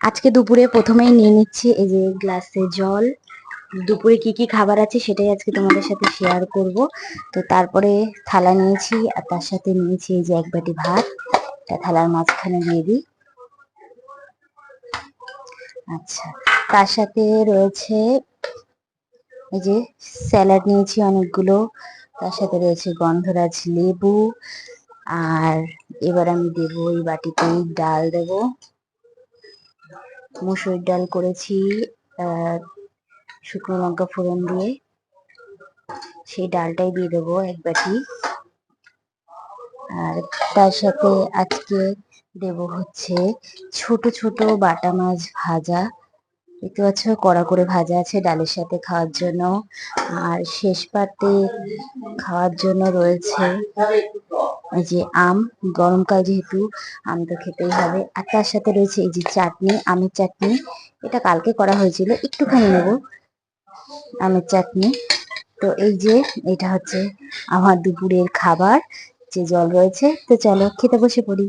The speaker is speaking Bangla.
আজকে দুপুরে প্রথমেই নিয়ে নিচ্ছি এই যে গ্লাসে জল। দুপুরে কি কি খাবার আছে সেটাই আজকে তোমাদের সাথে শেয়ার করব। তো তারপরে থালা নিয়েছি আর তার সাথে নিয়েছি এই যে এক বাটি ভাত। থালার মাঝখানে দিয়ে দিই। আচ্ছা তার সাথে রয়েছে এই যে স্যালাড নিয়েছি অনেকগুলো। তার সাথে রয়েছে গন্ধরাজ লেবু। আর এবার আমি দেবো এই বাটিতেই ডাল দেব। মুসুর ডাল করেছি শুকনো লঙ্কা ফোড়ন দিয়ে। সেই ডালটাই দিয়ে দেবো এক বাটি। আর তার সাথে আজকে দেব হচ্ছে ছোট ছোট বাটা মাছ ভাজা। দেখতে পাচ্ছ, কড়া করে ভাজা আছে ডালের সাথে খাওয়ার জন্য। আর শেষ পাতে খাওয়ার জন্য রয়েছে যে আম গরমকাল যেহেতু, আম তো খেতেই হবে। আর তার সাথে রয়েছে এই যে চাটনি, আমের চাটনি। এটা কালকে করা হয়েছিল, একটুখানি নেব আমের চাটনি। তো এই যে, এটা হচ্ছে আমার দুপুরের খাবার, যে জল রয়েছে। তো চলো, খেতে বসে পড়ি।